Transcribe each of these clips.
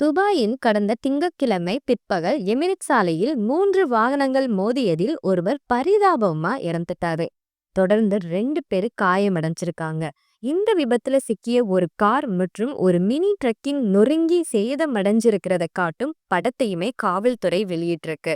துபாயின் கடந்த திங்கட்கிழமை பிற்பகல் எமினிட் சாலையில் மூன்று வாகனங்கள் மோதியதில் ஒருவர் பரிதாபமா இறந்துட்டாரு. தொடர்ந்து ரெண்டு பேரு காயமடைஞ்சிருக்காங்க. இந்த விபத்துல சிக்கிய ஒரு கார் மற்றும் ஒரு மினி ட்ரக்கின் நொறுங்கி சேதமடைஞ்சிருக்கிறத காட்டும் படத்தையுமே காவல்துறை வெளியிட்டிருக்கு.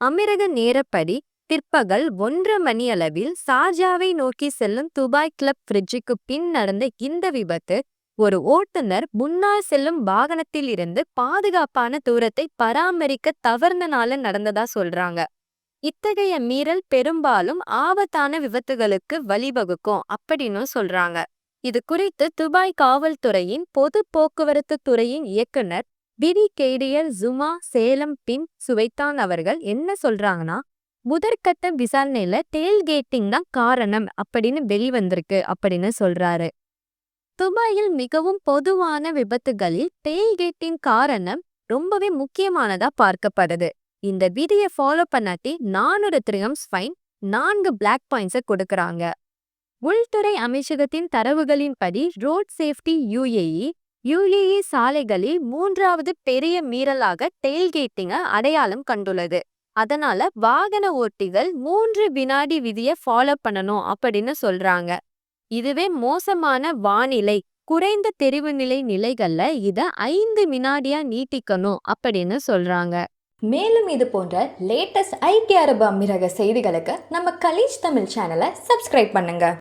அமீரக நேரப்படி பிற்பகல் ஒன்றரை மணி அளவில் சாஜாவை நோக்கி செல்லும் துபாய் கிளப் ஃப்ரிட்ஜுக்கு பின் நடந்த இந்த விபத்து ஒரு ஓட்டுநர் முன்னால் செல்லும் வாகனத்தில் இருந்து பாதுகாப்பான தூரத்தை பராமரிக்க தவறுனால நடந்ததா சொல்றாங்க. இத்தகைய மீறல் பெரும்பாலும் ஆபத்தான விபத்துகளுக்கு வழிவகுக்கும் அப்படின்னு சொல்றாங்க. இது குறித்து துபாய் காவல்துறையின் பொது போக்குவரத்து துறையின் இயக்குனர் பிரி கெய்டியர் ஜுமா சேலம் பின் சுவைத்தான் அவர்கள் என்ன சொல்றாங்கன்னா முதற்கட்ட விசாரணையில டேல்கேட்டிங் தான் காரணம் அப்படின்னு வெளிவந்திருக்கு அப்படின்னு சொல்றாரு. துபாயில் மிகவும் பொதுவான விபத்துகளில் டெயில்கேட்டின் காரணம் ரொம்பவே முக்கியமானதா பார்க்கப்படுது. இந்த விதியை ஃபாலோ பண்ணாட்டி நானூறு திரியம்ஸ் ஃபைன் நான்கு பிளாக் பாயிண்ட்ஸை கொடுக்கறாங்க. உள்துறை அமைச்சகத்தின் தரவுகளின்படி ரோட் சேஃப்டி யுஏஇ யுஏஇ சாலைகளில் மூன்றாவது பெரிய மீறலாக டெயில்கேட்டிங்க அடையாளம் கண்டுள்ளது. அதனால வாகன ஓட்டிகள் மூன்று வினாடி விதியை ஃபாலோ பண்ணணும் அப்படின்னு சொல்றாங்க. இதுவே மோசமான வானிலை குறைந்த தெரிவு நிலை நிலைகள்ல இத ஐந்து வினாடியா நீட்டிக்கணும் அப்படின்னு சொல்றாங்க. மேலும் இது போன்ற லேட்டஸ்ட் ஐக்கிய அரபு அமீரக செய்திகளுக்கு நம்ம கலீஜ் தமிழ் சேனலை சப்ஸ்கிரைப் பண்ணுங்க.